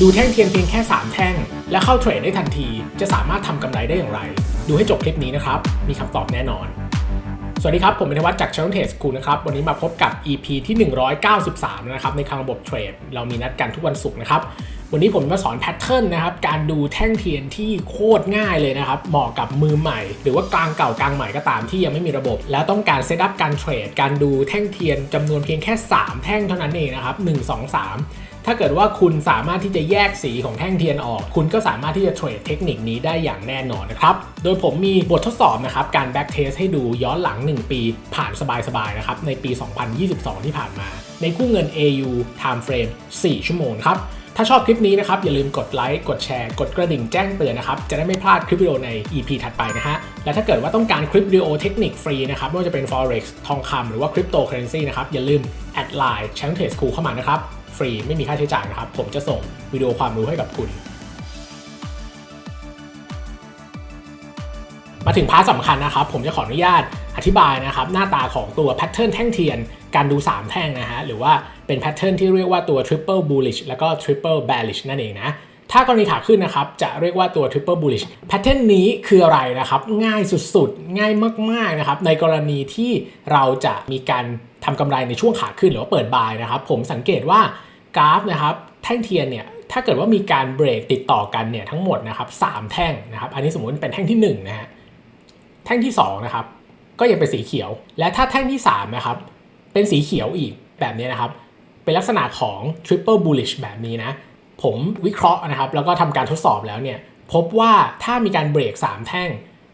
ดูแท่งเทียนเพียงแค่ 3 แท่ง และเข้าเทรดได้ทันที จะสามารถทำกำไรได้อย่างไร ดูให้จบคลิปนี้นะครับ มีคำตอบแน่นอน สวัสดีครับ ผมเป็นธวัฒจาก Channel Trade School นะครับ วันนี้มาพบกับ EP ที่ 193 นะครับ ในคลังระบบเทรด เรามีนัดกันทุกวันศุกร์นะครับ วันนี้ผมมาสอนแพทเทิร์นนะครับ การดูแท่งเทียนที่โคตรง่ายเลยนะครับ เหมาะกับมือใหม่ หรือว่ากลางเก่ากลางใหม่ก็ตามที่ยังไม่มีระบบ แล้วต้องการเซตอัพการเทรด การดูแท่งเทียนจำนวนเพียงแค่ 3 แท่งเท่านั้นเองนะครับ1 2 3 ถ้าเกิดว่าคุณสามารถที่จะแยกสีของแท่งเทียนออก คุณก็สามารถที่จะเทรดเทคนิคนี้ได้อย่างแน่นอนนะครับ โดยผมมีบททดสอบนะครับ การแบ็กเทสให้ดูย้อนหลัง 1 ปีผ่านสบายๆนะครับในปี 2022 ที่ผ่านมา ในคู่เงิน AU Time Frame 4 ชั่วโมงครับถ้าชอบคลิปนี้นะครับ อย่าลืมกดไลค์ กดแชร์ กดกระดิ่งแจ้งเตือนนะครับ จะได้ไม่พลาดคลิปวิดีโอใน EP ถัดไปนะฮะ และถ้าเกิดว่าต้องการคลิปวิดีโอเทคนิคฟรีนะครับ ไม่ว่าจะเป็น forex ทองคำหรือว่าคริปโตเคอเรนซีนะครับ อย่าลืมแอดไลน์ Channel Trade School เข้ามานะครับ ฟรีไม่มีค่าใช้จ่ายนะครับ ผมจะส่งวิดีโอความรู้ให้กับคุณ มาถึงพาร์ทสำคัญนะครับ ผมจะขออนุญาตอธิบายนะครับ หน้าตาของตัวแพทเทิร์นแท่งเทียน การดู 3 แท่งนะฮะหรือว่าเป็นแพทเทิร์นที่เรียกว่าตัว triple bullish แล้วก็ triple bearish นั่นเองนะถ้ากรณีขาขึ้นนะครับ จะเรียกว่าตัว triple bullish แพทเทิร์นนี้คืออะไรนะครับ ง่ายสุดๆ ง่ายมากๆนะครับ ในกรณีที่เราจะมีการ ทำกำไรในช่วงขาขึ้นหรือว่าเปิดบายนะครับ ผมสังเกตว่ากราฟนะครับแท่งเทียนเนี่ยถ้าเกิดว่ามีการเบรกติดต่อกันเนี่ยทั้งหมดนะครับสามแท่งนะครับ อันนี้สมมติเป็นแท่งที่หนึ่งนะฮะแท่งที่2นะครับก็ยังเป็นสีเขียว และถ้าแท่งที่3นะครับเป็นสีเขียวอีกแบบนี้นะครับ เป็นลักษณะของ triple bullish แบบนี้นะ ผมวิเคราะห์นะครับ แล้วก็ทำการทดสอบแล้วเนี่ย พบว่าถ้ามีการเบรก 3 แท่ง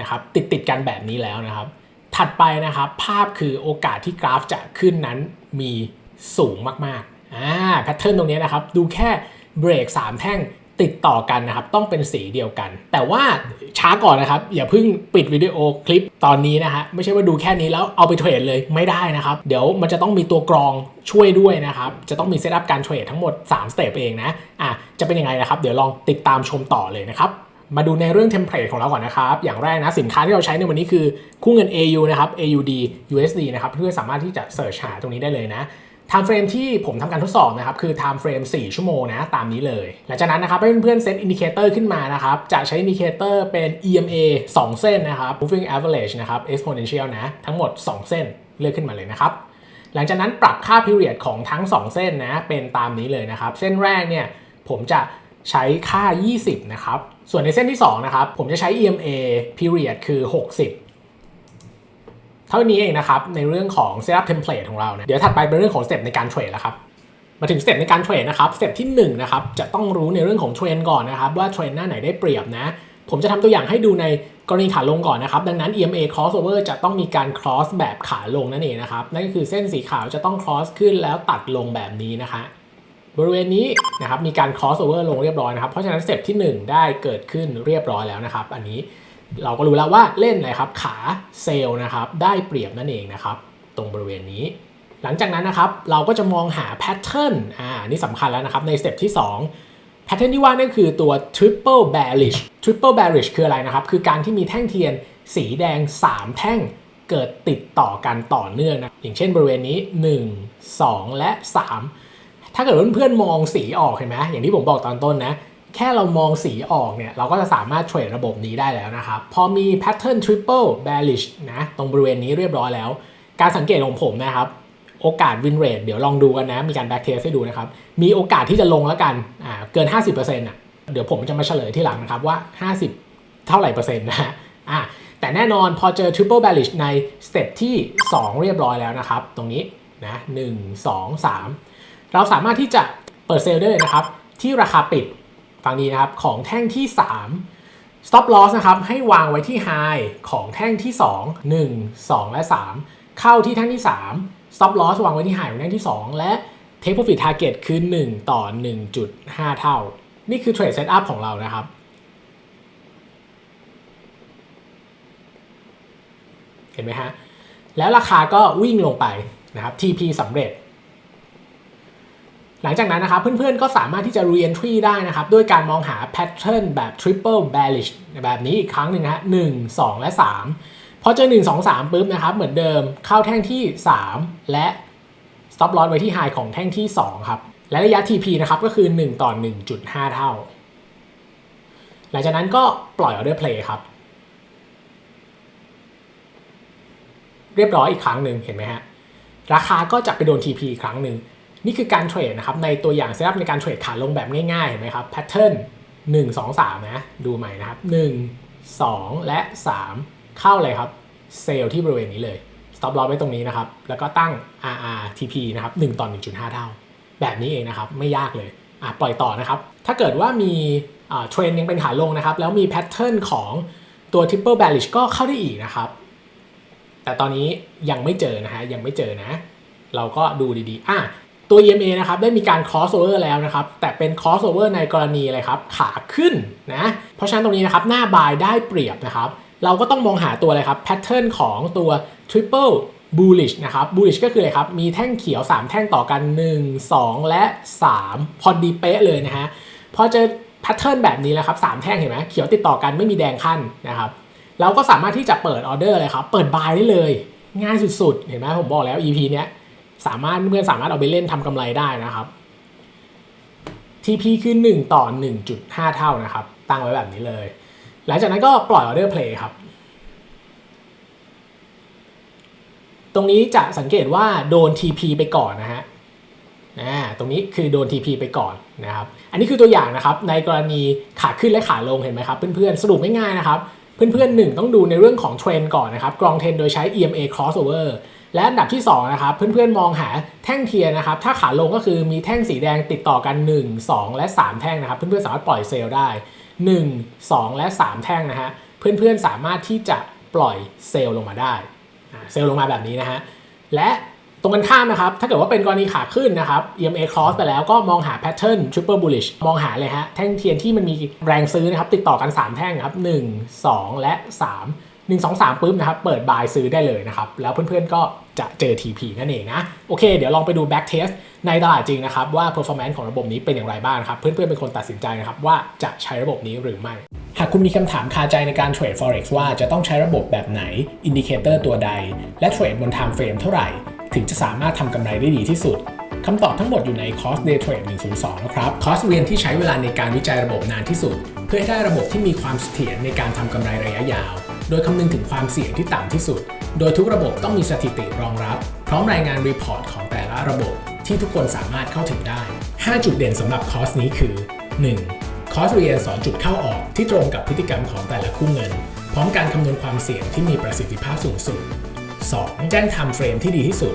นะครับ ติดติดกันแบบนี้แล้วนะครับ ถัดไปนะครับ ภาพคือโอกาสที่กราฟจะขึ้นนั้นมีสูงมากๆอ่าแพทเทิร์นตรงนี้นะครับ ดูแค่เบรก 3 แท่งติดต่อกันนะครับ ต้องเป็นสีเดียวกัน แต่ว่าช้าก่อนนะครับ อย่าเพิ่งปิดวิดีโอคลิปตอนนี้นะฮะไม่ใช่ว่าดูแค่นี้แล้วเอาไปเทรดเลยไม่ได้นะครับ เดี๋ยวมันจะต้องมีตัวกรองช่วยด้วยนะครับ จะต้องมีเซตอัพการเทรดทั้งหมด3สเต็ปเองนะอะจะเป็นยังไงนะครับ เดี๋ยวลองติดตามชมต่อเลยนะครับ มาดูในเรื่องเทมเพลตของเราก่อนนะครับ อย่างแรกนะสินค้าที่เราใช้ในวันนี้คือคู่เงิน AU นะครับ AUD USD นะครับเพื่อสามารถที่จะเสิร์ชหาตรงนี้ได้เลยนะ time frame ที่ผมทำการทดสอบนะครับคือ time frame 4ชั่วโมงนะตามนี้เลย หลังจากนั้นนะครับให้เพื่อนๆเซตอินดิเคเตอร์ขึ้นมานะครับจะใช้อินดิเคเตอร์เป็น EMA 2 เส้นนะครับ moving average นะครับ exponential นะทั้งหมด 2 เส้นเลือกขึ้นมาเลยนะครับหลังจากนั้นปรับค่า period ของทั้ง 2 เส้นนะเป็นตามนี้เลยนะครับเส้นแรกเนี่ยผมจะ ใช้ค่า 20 นะครับ ส่วนในเส้นที่ 2 นะครับ ผมจะใช้ EMA period คือ 60 เท่านี้เองนะครับ ในเรื่องของ setup template ของเราเนี่ยเดี๋ยวถัดไปเป็นเรื่องของสเต็ปในการเทรดแล้วครับมาถึงสเต็ปในการเทรดนะครับสเต็ปที่1นะครับจะต้องรู้ในเรื่องของเทรนก่อนนะครับ ว่าเทรนหน้าไหนได้เปรียบนะ ผมจะทำตัวอย่างให้ดูในกรณีขาลงก่อนนะครับ ดังนั้น EMA crossover จะต้องมีการ cross แบบขาลงนั่นเองนะครับนั่นก็คือเส้นสีขาวจะต้อง cross ขึ้นแล้วตัดลงแบบนี้นะคะ บริเวณนี้นะครับมีการ cross over ลงเรียบร้อยนะครับ เพราะฉะนั้นสเต็ปที่ 1 ได้เกิดขึ้นเรียบร้อยแล้วนะครับ อันนี้เราก็รู้แล้วว่าเล่นอะไรครับขาเซลล์นะครับได้เปรียบนั่นเองนะครับตรงบริเวณนี้ หลังจากนั้นนะครับเราก็จะมองหาแพทเทิร์นอ่านี่สำคัญแล้วนะครับในสเต็ปที่ 2 แพทเทิร์นที่ว่านั่นคือตัว triple bearish triple bearish คืออะไรนะครับ คือการที่มีแท่งเทียนสีแดง 3 แท่งเกิดติดต่อกันต่อเนื่องนะอย่างเช่นบริเวณนี้ 1 2 และ 3 ถ้าเกิดเพื่อนๆมองสีออกเห็นไหมอย่างที่ผมบอกตอนต้นนะแค่เรามองสีออกเนี่ย เราก็จะสามารถเทรดระบบนี้ได้แล้วนะครับ พอมีแพทเทิร์น triple bearish นะ ตรงบริเวณนี้เรียบร้อยแล้ว การสังเกตของผมนะครับ โอกาส win rate เดี๋ยวลองดูกันนะ มีการ back test ให้ดูนะครับ มีโอกาสที่จะลงแล้วกันอ่าเกิน 50%อะเดี๋ยวผมจะมาเฉลยที่หลังนะครับว่า 50 เท่าไหร่เปอร์เซ็นต์นะฮะอ่าแต่แน่นอนพอเจอ triple bearish ในสเต็ปที่ 2 เรียบร้อยแล้วนะครับ ตรงนี้นะ1 2 3 เราสามารถที่จะเปิดเซลล์ได้เลยนะครับ ที่ราคาปิดฟังดีนะครับของแท่งที่ 3 stop loss นะครับให้วางไว้ที่ high ของแท่งที่ 2 1 2 และ 3 เข้าที่แท่งที่ 3 stop loss วางไว้ที่ high ของแท่งที่ 2 และ take profit target คือ 1 ต่อ 1.5 เท่า นี่คือ trade setup ของเรานะครับเห็นไหมฮะ แล้วราคาก็วิ่งลงไปนะครับ TP สำเร็จ หลังจากนั้นนะครับเพื่อนๆก็สามารถที่จะ re-entry ได้นะครับด้วยการมองหา pattern แบบ triple bearish แบบนี้อีกครั้งหนึ่งฮะหนึ่งสองและ 3 พอเจอ 1 2 3ปุ๊บนะครับเหมือนเดิมเข้าแท่งที่ 3 และ stop loss ไว้ที่ high ของแท่งที่ 2 ครับ และระยะ TP นะครับก็คือ 1 ต่อ 1.5 เท่า หลังจากนั้นก็ปล่อยออเดอร์เพลย์ครับ เรียบร้อยอีกครั้งหนึ่งเห็นไหมฮะราคาก็จะไปโดน TP อีกครั้งหนึ่ง นี่คือการเทรดนะครับในตัวอย่างเซตอัพในการเทรดขาลงแบบง่ายๆเห็นไหมครับแพทเทิร์น1 2 3 นะ ดูใหม่นะครับ 1 2 และ 3 เข้าเลยครับเซลล์ที่บริเวณนี้เลย stop loss ไว้ตรงนี้นะครับ แล้วก็ตั้ง RRTP นะครับ1ต่อ1.5 เท่า แบบนี้เองนะครับ ไม่ยากเลยอะปล่อยต่อนะครับ ถ้าเกิดว่ามีเทรนยังเป็นขาลงนะครับ แล้วมีแพทเทิร์นของตัว triple bearish ก็เข้าได้อีกนะครับ แต่ตอนนี้ยังไม่เจอนะฮะยังไม่เจอนะ เราก็ดูดีๆอะ ตัว EMA นะครับได้มีการ cross over แล้วนะครับ แต่เป็น cross over ในกรณีอะไรครับ ขาขึ้นนะ เพราะฉะนั้นตรงนี้นะครับหน้าบายได้เปรียบนะครับ เราก็ต้องมองหาตัวอะไรครับ pattern ของตัว triple bullish นะครับ bullish ก็คืออะไรครับ มีแท่งเขียว 3 แท่งต่อกัน 1 2 และ 3 พอดีเป๊ะเลยนะฮะ พอเจอ pattern แบบนี้แล้วครับ3แท่งเห็นไหมเขียวติดต่อกันไม่มีแดงขั้นนะครับ เราก็สามารถที่จะเปิดออเดอร์เลยครับ เปิดบายได้เลย ง่ายสุดๆ เห็นไหมผมบอกแล้ว EP เนี้ย สามารถเพื่อนสามารถเอาไปเล่นทำกำไรได้นะครับ TP คือ 1 ต่อ 1.5 เท่านะครับ ตั้งไว้แบบนี้เลย หลังจากนั้นก็ปล่อยออเดอร์เพลย์ครับ ตรงนี้จะสังเกตว่าโดน TP ไปก่อนนะฮะนะตรงนี้คือโดน TP ไปก่อนนะครับ อันนี้คือตัวอย่างนะครับ ในกรณีขาขึ้นและขาลงเห็นไหมครับ เพื่อนๆ สรุปง่ายๆนะครับ เพื่อนๆหนึ่งต้องดูในเรื่องของเทรนก่อนนะครับ กรองเทรนโดยใช้ EMA crossover และอันดับที่2นะครับเพื่อนๆมองหาแท่งเทียร์นะครับ ถ้าขาลงก็คือมีแท่งสีแดงติดต่อกัน 1 2 และ 3 แท่งนะครับ เพื่อนๆสามารถปล่อยเซลล์ได้ 1 2 และ 3 แท่งนะฮะเพื่อนๆสามารถที่จะปล่อยเซลล์ลงมาได้เซลล์ลงมาแบบนี้นะฮะและตรงกันข้ามนะครับ ถ้าเกิดว่าเป็นกรณีขาขึ้นนะครับ EMA cross ไปแล้วก็มองหา pattern triple bullish มองหาเลยฮะ แท่งเทียนที่มันมีแรงซื้อนะครับ ติดต่อกัน 3 แท่งครับ 1 2 และ 3 1 2 3ปุ๊บนะครับเปิดบายซื้อได้เลยนะครับ แล้วเพื่อนๆก็จะเจอ TP นั่นเองนะ โอเค เดี๋ยวลองไปดู back test ในตลาดจริงนะครับ ว่า performance ของระบบนี้เป็นอย่างไรบ้างนะครับ เพื่อนๆเป็นคนตัดสินใจนะครับ ว่าจะใช้ระบบนี้หรือไม่หากคุณมีคำถามคาใจในการเทรด forex ว่าจะต้องใช้ระบบแบบไหน อินดิเคเตอร์ตัวใด และเทรดบน time frame เท่าไหร่ ถึงจะสามารถทำกำไรได้ดีที่สุดคำตอบทั้งหมดอยู่ในคอร์ส Day Trade 102 นะครับ คอร์สเรียนที่ใช้เวลาในการวิจัยระบบนานที่สุด เพื่อให้ได้ระบบที่มีความเสถียรในการทำกำไรระยะยาว โดยคำนึงถึงความเสี่ยงที่ต่ำที่สุด โดยทุกระบบต้องมีสถิติรองรับ พร้อมรายงานรีพอร์ตของแต่ละระบบ ที่ทุกคนสามารถเข้าถึงได้ 5 จุดเด่นสำหรับคอร์สนี้คือ 1. คอร์สเรียนสอนจุดเข้าออกที่ตรงกับพฤติกรรมของแต่ละคู่เงิน พร้อมการคำนวณความเสี่ยงที่มีประสิทธิภาพสูงสุด 2. แจ้ง time frame ที่ดีที่สุด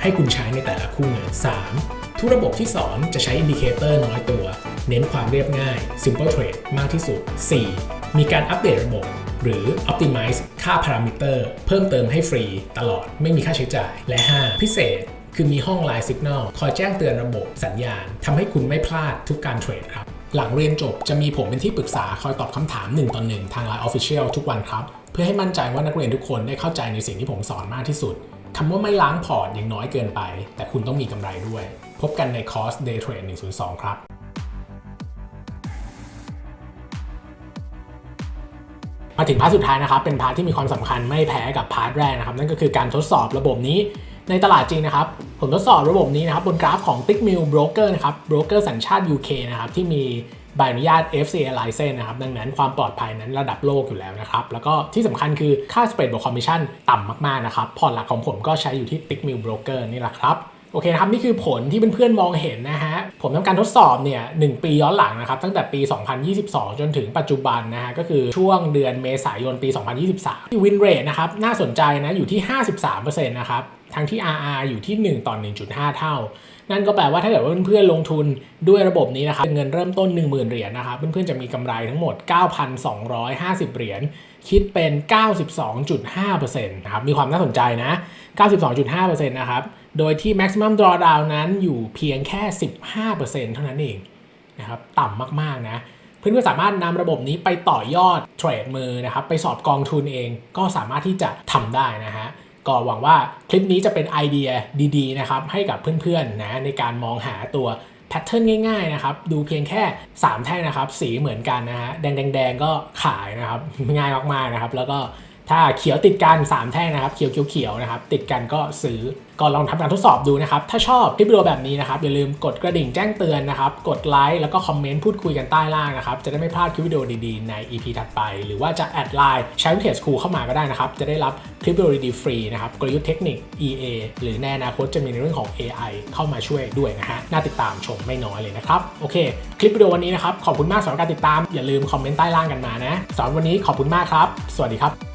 ให้คุณใช้ในแต่ละคู่เงิน 3. ทุกระบบที่สอนจะใช้อินดิเคเตอร์น้อยตัว เน้นความเรียบง่าย simple trade มากที่สุด 4. มีการอัปเดตระบบ หรือ optimize ค่าพารามิเตอร์เพิ่มเติมให้ฟรีตลอดไม่มีค่าใช้จ่าย และ 5. พิเศษคือมีห้อง Line Signal คอยแจ้งเตือนระบบสัญญาณทำให้คุณไม่พลาดทุกการเทรดครับ หลังเรียนจบจะมีผมเป็นที่ปรึกษาคอยตอบคำถาม1ต่อ1ทาง Line Official ทุกวันครับ เพื่อให้มั่นใจว่านักเรียนทุกคนได้เข้าใจในสิ่งที่ผมสอนมากที่สุดคำว่าไม่ล้างพอร์ตยังน้อยเกินไป แต่คุณต้องมีกำไรด้วย พบกันในคอร์ส Day Trade 102 ครับ มาถึงพาร์ทสุดท้ายนะครับเป็นพาร์ทที่มีความสำคัญไม่แพ้กับพาร์ทแรกนะครับนั่นก็คือการทดสอบระบบนี้ในตลาดจริงนะครับ ผมทดสอบระบบนี้นะครับบนกราฟของ Tickmill Broker นะครับโบรกเกอร์สัญชาติ UK นะครับที่มีใบอนุญาต FCA license นะครับ ดังนั้นความปลอดภัยนั้นระดับโลกอยู่แล้วนะครับ แล้วก็ที่สำคัญคือค่า spread บวก commission ต่ำมาก ๆ นะครับ พอร์ตหลักของผมก็ใช้อยู่ที่ Tickmill Broker นี่แหละครับ โอเคนะครับนี่คือผลที่เพื่อนๆมองเห็นนะฮะผมทำการทดสอบเนี่ยหปีย้อนหลังนะครับตั้งแต่ปี 2022 จนถึงปัจจุบันนะฮะก็คือช่วงเดือนเมษายนปี 2023 ที่วินเรทนะครับน่าสนใจนะอยู่ที่ 53%นะครับทั้งที่ RR อยู่ที่ 1 ต่อ 1.5 เท่า นั่นก็แปลว่าถ้าเกิดว่าเพื่อนๆลงทุนด้วยระบบนี้นะครับเงินเริ่มต้น 10,000 เหรียญนะครับเพื่อนๆจะมีกำไรทั้งหมด 9,250 เหรียญ คิดเป็น 92.5%นะครับ มีความน่าสนใจนะ 92.5%นะครับ โดยที่ maximum drawdown นั้นอยู่เพียงแค่ 15%เท่านั้นเองนะครับ ต่ำมากๆนะ เพื่อนๆสามารถนำระบบนี้ไปต่อยอดเทรดมือนะครับ ไปสอบกองทุนเอง ก็สามารถที่จะทำได้นะฮะ ก็หวังว่าคลิปนี้จะเป็นไอเดียดีๆนะครับ ให้กับเพื่อนๆนะในการมองหาตัว แพทเทิร์นง่ายๆนะครับดูเพียงแค่ 3 แท่งนะครับ สีเหมือนกันนะฮะแดงๆๆก็ขายนะครับง่ายมากๆนะครับ แล้วก็ ถ้าเขียวติดกัน 3 แท่งนะครับ เขียวเขียวเขียวนะครับ ติดกันก็ซื้อก็ลองทำการทดสอบดูนะครับ ถ้าชอบคลิปวิดีโอแบบนี้นะครับ อย่าลืมกดกระดิ่งแจ้งเตือนนะครับ กดไลค์แล้วก็คอมเมนต์พูดคุยกันใต้ล่างนะครับ จะได้ไม่พลาดคลิปวิดีโอดีๆใน EP ถัดไป หรือว่าจะแอดไลน์ใช้วิเทสคูเข้ามาก็ได้นะครับ จะได้รับคลิปวิดีโอดีๆฟรีนะครับกลยุทธ์เทคนิค EA หรือในอนาคตจะมีในเรื่องของ AI เข้ามาช่วยด้วยนะฮะน่าติดตามชมไม่น้อยเลยนะครับโอเค คลิปวิดีโอวันนี้นะครับขอบคุณมากสำหรับการติดตามอย่าลืมคอมเมนต์ใต้ล่างกันมานะสำหรับวันนี้ขอบคุณมากครับ สวัสดีครับ